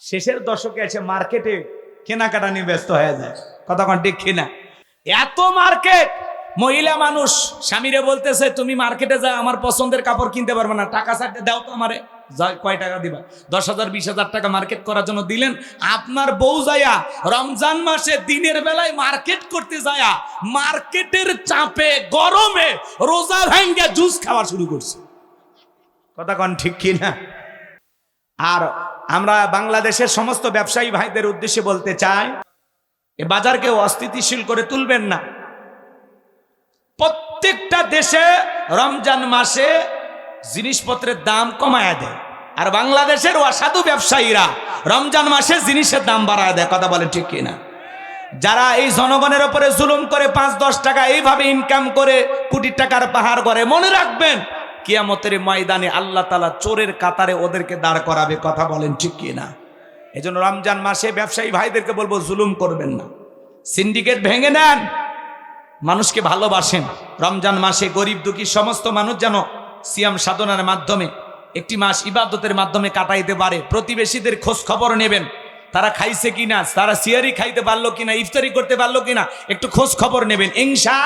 শেষের দশকে এসে মার্কেটে কেনাকাটা নিয়ে ব্যস্ত হয়ে যায়। কতক্ষণ ঠিক কিনা? এত মার্কেট মহিলা মানুষ, স্বামীরে বলতেছে, তুমি মার্কেটে যা, আমার পছন্দের কাপড় কিনতে পারবে না। টাকা সাথে দাও তো আমারে। কয় টাকা দিবা? দশ হাজার, বিশ হাজার টাকা মার্কেট করার জন্য দিলেন। আপনার বউ যায়া রমজান মাসে দিনের বেলায় মার্কেট করতে যায়া মার্কেটের চাপে, গরমে রোজা ভেঙ্গে জুস খাওয়া শুরু করছে। কথা কন, ঠিক কিনা? আর আমরা বাংলাদেশের সমস্ত ব্যবসায়ী ভাইদের উদ্দেশ্যে বলতে চাই, এ বাজারকে অস্থিতিশীল করে তুলবেন না। প্রত্যেকটা দেশে রমজান মাসে জিনিসপত্রের দাম কমায় দেয়। আর বাংলাদেশের অসাধু ব্যবসায়ীরা রমজান মাসে জিনিসের দাম বাড়ায় দেয়, কথা বলে ঠিক কিনা? যারা এই জনগণের ওপরে জুলুম করে পাঁচ দশ টাকা এইভাবে ইনকাম করে কোটি টাকার পাহাড় করে মনে রাখবেন কিয়ামতের ময়দানে আল্লাহ তালা চোরের কাতারে ওদেরকে দাঁড় করাবে, কথা বলেন ঠিক কিনা? এই জন্য রমজান মাসে ব্যবসায়ী ভাইদেরকে বলব, জুলুম করবেন না। সিন্ডিকেট ভেঙে নেন, মানুষকে ভালোবাসেন। রমজান মাসে গরিব দুঃখী সমস্ত মানুষ যেন সিয়াম সাধনার মাধ্যমে, একটি মাস ইবাদতের মাধ্যমে কাটাইতে পারে। প্রতিবেশীদের খোঁজ খবর নেবেন, তারা খাইছে কিনা, তারা সিয়ারি খাইতে পারল কিনা, ইফতারি করতে পারল কিনা, একটু খোঁজ খবর নেবেন। ইনশা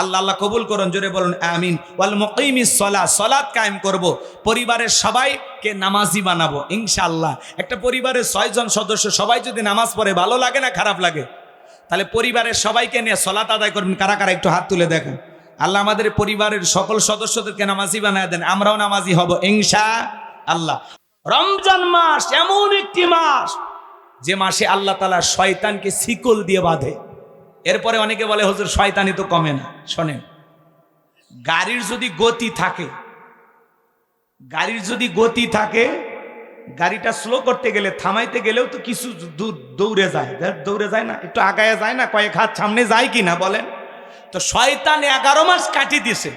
আল্লাহ আল্লাহ কবুল করুন, জোরে বলুন, আমিন। ওয়াল মুকিমিস সলা, সলাৎ কায়েম করব। পরিবারের সবাইকে নামাজি বানাবো, ইনশাআল্লাহ। একটা পরিবারের ছয়জন সদস্য, সবাই যদি নামাজ পড়ে, ভালো লাগে না, খারাপ লাগে? তাহলে পরিবারের সবাইকে নিয়ে সলাত আদায় করবেন কারা কারা একটু হাত তুলে দেখেন। আল্লাহ আমাদের পরিবারের সকল সদস্যদেরকে নামাজি বানায় দেন, আমরাও নামাজি হব ইনশা আল্লাহ রমজান মাস এমন একটি মাস, যে মাসে আল্লাহ তালা শয়তানকে শিকল দিয়ে বাঁধে। এরপরে অনেকে বলে, হুজুর, শয়তানি তো কমে না। শোনেন, গাড়ির যদি গতি থাকে, গাড়ির যদি গতি থাকে, গাড়িটা স্লো করতে গেলে, থামাইতে গেলেও তো কিছু দূর দৌড়ে যায়। দৌড়ে যায় না, একটু আগায় যায় না, কয়েক হাত সামনে যায় কি না বলেন? তো শয়তান এগারো মাস কাটি দিছে।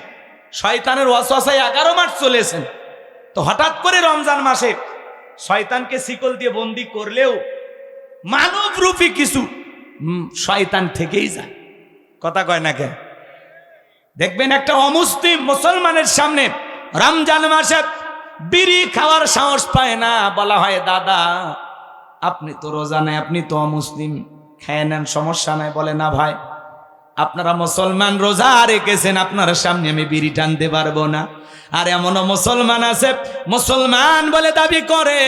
শয়তানের ওয়াসওয়াসায় এগারো মাস চলেছেন। তো হঠাৎ করে রমজান মাসে শয়তানকে শিকল দিয়ে বন্দি করলেও মানব মানবরূপী কিছু শয়তান থেকেই যায়। কথা কয় না কেন দেখবেন একটা অমুসলিম মুসলমানের সামনে রমজান মাসে বিড়ি খাওয়ার সাহস পায় না, বলা হয়, দাদা, আপনি তো রোজা নাই, আপনি তো অমুসলিম। খেয়ে নেন, সমস্যা নাই। বলে, না ভাই, আপনারা মুসলমান রোজা রেখেছেন, আপনার সামনে আমি বিড়ি টানতে পারব না। আর এমনও মুসলমান আছে, মুসলমান বলে দাবি করে,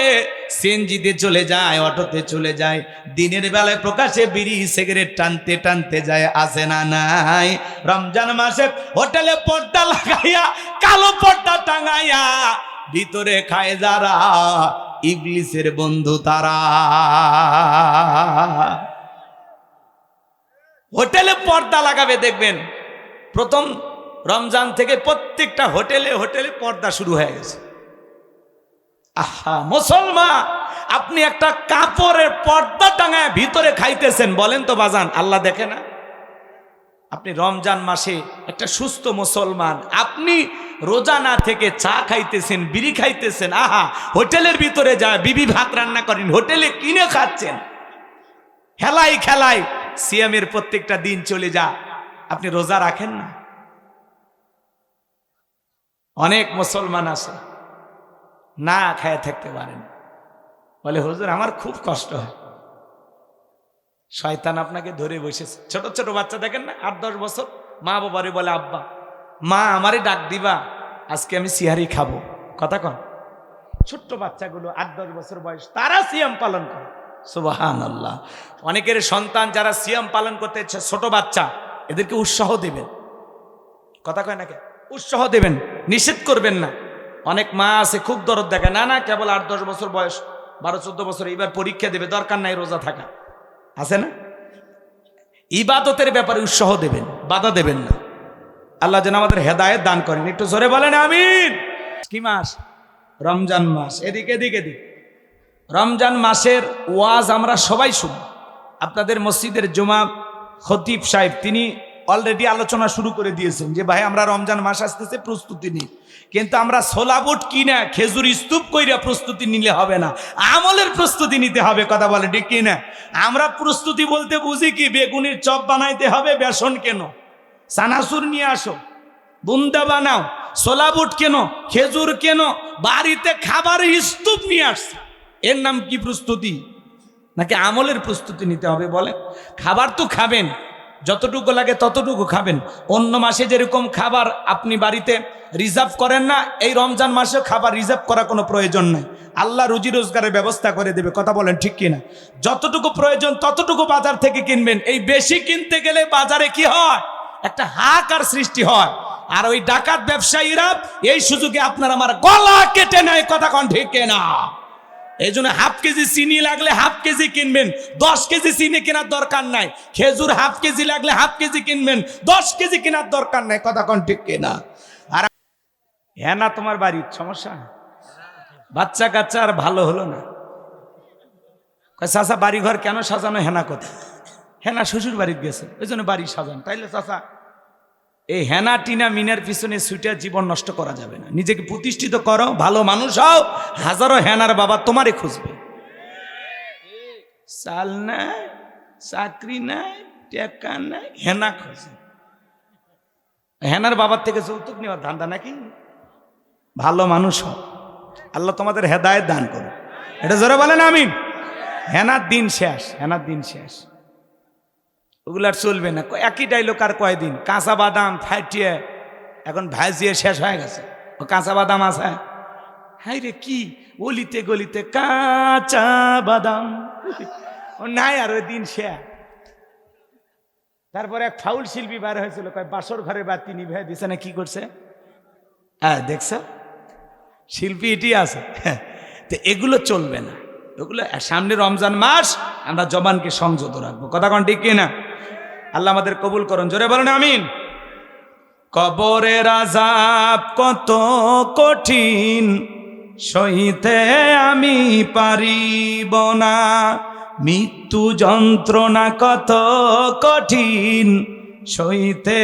সিএনজিতে চলে যায়, অটোতে চলে যায়, দিনের বেলায় প্রকাশে বিড়ি, সিগারেট টানতে টানতে যায় আসে না নাই? রমজান মাসে হোটেলে পর্দা লাগাইয়া, কালো পর্দা টাঙাইয়া, ভিতরে খায় যারা, ইবলিসের বন্ধু তারা। হোটেলে পর্দা লাগাবে, দেখবেন, প্রথম রমজান থেকে প্রত্যেকটা হোটেলে হোটেলে পর্দা শুরু হয়ে গেছে। আহা, মুসলমান, আপনি একটা কাপড়ের পর্দা টাঙায় ভিতরে খাইতেছেন, বলেন তো বাজান, আল্লাহ দেখে না? আপনি রমজান মাসে একটা সুস্থ মুসলমান, আপনি রোজা না থেকে চা খাইতেছেন, বিড়ি খাইতেছেন, আহা, হোটেলের ভিতরে যা বিবি ভাত রান্না করেন, হোটেলে কিনে খাচ্ছেন। খেলাই খেলাই, সিয়ামের প্রত্যেকটা দিন চলে যা, আপনি রোজা রাখেন না? অনেক মুসলমান আছে, না খায় থাকতে পারেন। বলে, হুজুর, আমার খুব কষ্ট হয়। শয়তান আপনাকে ধরে বসেছে। ছোট ছোট বাচ্চা দেখেন না? আট, দশ বছর। মা বাবারে বলে, আব্বা, মা আমারে ডাক দিবা, আজকে আমি সিহারি খাব। কথা কন। ছোট্ট বাচ্চাগুলো, আট, দশ বছর বয়স, তারা সিয়াম পালন করে। সুবাহান আল্লাহ অনেকের সন্তান যারা সিয়াম পালন করতে ছোট বাচ্চা, এদেরকে উৎসাহ দেবেন। কথা কয় নাকি উৎসাহ দেবেন। নিষেধ করবেন না। অনেক মা আছে, খুব দরদ দেখে না না, কেবল আট, দশ বছর বয়স, বারো, চোদ্দ বছর, এবার পরীক্ষা দেবে, দরকার নাই রোজা থাকা। আছে না? ইবাদতের ব্যাপারে উৎসাহ দেবেন, বাধা দেবেন না। আল্লাহ যেন আমাদের হেদায়েত দান করেন। একটু জোরে বলেন, আমিন। কি মাস? রমজান মাস। এদিকে এদিকে, এদিক। রমজান মাসের ওয়াজ আমরা সবাই শুনি। আপনাদের মসজিদের জমা খতিব সাহেব, তিনি অলরেডি আলোচনা শুরু করে দিয়েছেন যে, ভাই, আমরা রমজান মাস আসতেছে, প্রস্তুতি নিই কিন্তু আমরা সোলাবুট কিনা, খেজুর স্তূপ কইরা প্রস্তুতি নিলে হবে না। আমলের প্রস্তুতি নিতে হবে, কথা বলে, ঠিক কিনা? আমরা প্রস্তুতি বলতে বুঝি কি, বেগুনির চপ বানাইতে হবে, বেসন কেন? সানাসুর নিয়ে আসো, বুন্দা বানাও, সোলাবুট কেন, খেজুর কেন, বাড়িতে খাবার স্তূপ নিয়ে আসছে এর নাম কি প্রস্তুতি? নাকি আমলের প্রস্তুতি নিতে হবে বলে খাবার তো খাবেন। যতটুকু লাগে ততটুকু খাবেন। অন্য মাসে যেরকম খাবার আপনি বাড়িতে রিজার্ভ করেন না, এই রমজান মাসে খাবার রিজার্ভ করা কোনো প্রয়োজন নাই। আল্লাহ রুজি রোজগারের ব্যবস্থা করে দেবে, কথা বলেন ঠিক কিনা? যতটুকু প্রয়োজন ততটুকু বাজার থেকে কিনবেন। এই বেশি কিনতে গেলে বাজারে কি হয়? একটা হাহাকার সৃষ্টি হয়। আর ওই ডাকাত ব্যবসায়ীরা এই সুযোগে আপনার আমার গলা কেটে নেয়, কথা কন ঠিক না এই হাফ কেজি চিনি লাগলে হাফ কেজি কিনবেন। দশ কেজি চিনি কেনার দরকার নাই। খেজুর হাফ কেজি লাগলে হাফ কেজি কিনবেন। দশ কেজি কেনার দরকার নাই। কথা কন ঠিক কিনা? আর হ্যাঁ না, তোমার বাড়ির সমস্যা? বাচ্চা কাচ্চা আর ভালো হলো না। চাচা বাড়ি ঘর কেন সাজানো? হেনা কোথায়? হেনা শ্বশুর বাড়িতে গেছে। ওই জন্য বাড়ি সাজান। তাইলে চাচা এই হেনা টিনা মিনের পিছনে ছুটে জীবন নষ্ট করা যাবে না। নিজেকে প্রতিষ্ঠিত করো, ভালো মানুষ হও, হাজারো হেনার বাবা তোমারে খুঁজবে। চাল নাই, চাকরি নাই, টেকা নাই, হেনা খুঁজে। হেনার বাবার থেকে যৌতুক নেওয়ার ধান্দা নাকি? ভালো মানুষ হও। আল্লাহ তোমাদের হেদায়ত দান করো এটা জোরে বলেন আমিন। হেনার দিন শেষ, হেনার দিন শেষ। ওগুলো আর চলবে না। একই ডাইলগ আর কয়দিন? কাঁচা বাদাম, ফাটিয়ে। এখন ভাজিয়ে শেষ হয়ে গেছে। ও কাঁচা বাদাম আছে? হাই রে কি? অলিতে গলিতে কাঁচা বাদাম। ও নাই আর ওই দিন শেষ তারপরে এক ফাউল শিল্পী বার হয়েছিল। কয়, বাসর ঘরে বাতি নিভে দিছে না কি করছে? হ্যাঁ দেখছ? শিল্পী এটি আছে। তো এগুলো চলবে না। এগুলো সামনে রমজান মাস, আমরা জবানকে সংযত রাখব। কথা কোন ঠিক কিনা? আল্লাহ আমাদের কবুল করুন, জোরে বলেন আমিন। কবরের আজাব কত কঠিন, সইতে আমি পারিব না। মৃত্যু যন্ত্রণা কত কঠিন, সইতে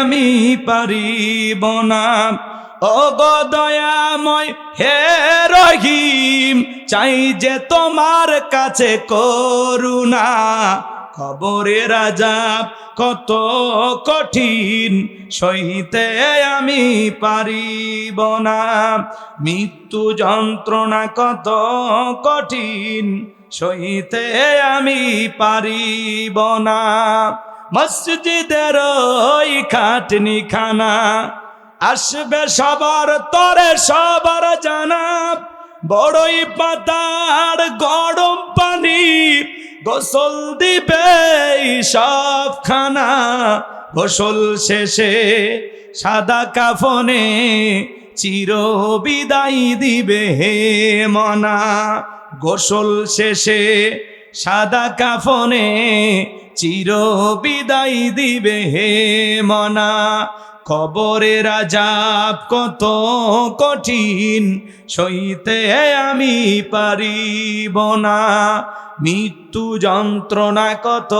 আমি পারিব না। ও হে রহিম, চাই যে তোমার কাছে করুণা। খবরের আজাব কত কঠিন, সইতে আমি পারিব না। মৃত্যু যন্ত্রণা কত কঠিন, সইতে আমি পারিব না। মসজিদের ওই খাটনি খানা আসবে সবার তরে, সবার জানা বড়ই পাতার গরম পানি, গোসল দিবে সব খানা গোসল শেষে সাদা কাফনে চির বিদায় দিবে হে মনা। গোসল শেষে সাদা কাফনে চির বিদায় দিবে হে মনা। কবরের আজাব কত কঠিন, সইতে আমি পারিব না। মৃত্যু যন্ত্রণা কত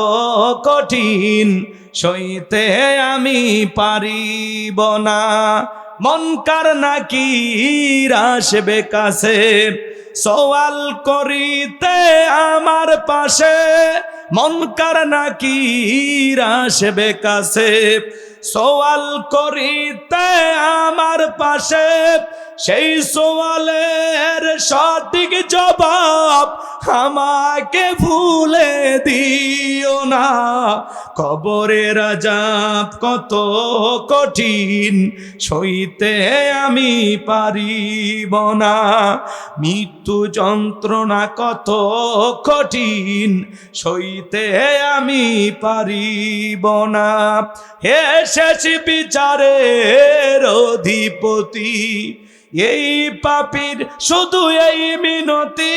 কঠিন, সইতে আমি পারিব না। মনকার নাকি আসবে কাছে, সওয়াল করিতে আমার পাশে। মনকার নাকি আসবে কাছে সওয়াল করিতে আমার পাশে সেই সোয়ালের সঠিক জবাব আমাকে ভুলে দিও না। কবরের আজাব কত কঠিন, সইতে আমি পারিব না। মৃত্যু যন্ত্রণা কত কঠিন, সইতে আমি পারিব না। হে শেষ বিচারের অধিপতি এই পাপির শুধু এই মিনতি,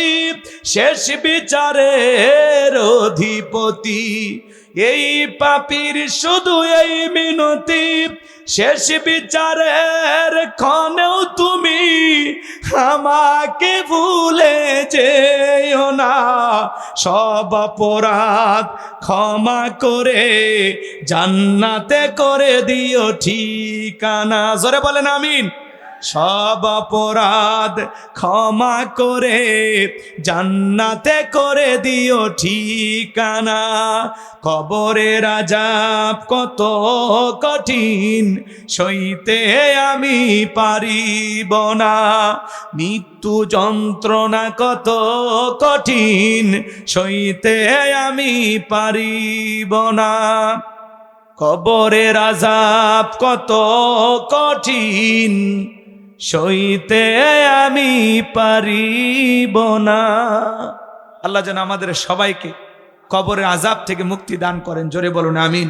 শেষ বিচারের অধিপতি। এই পাপির শুধু এই মিনতি, শেষ বিচারের ক্ষণেও তুমি আমাকে ভুলে যেও না। সব অপরাধ ক্ষমা করে জান্নাতে করে দিও ঠিকানা। জোরে বলেন আমিন। সব অপরাধ ক্ষমা করে জান্নাতে করে দিও ঠিকানা। কবরের আজাব কত কঠিন, সইতে আমি পারিব না। মৃত্যু যন্ত্রণা কত কঠিন, সইতে আমি পারিব না। কবরের আজাব কত কঠিন সইতে আমি পারিব না। আল্লাহ যেন আমাদের সবাইকে কবরের আজাব থেকে মুক্তি দান করেন। জোরে বলুন, আমিন।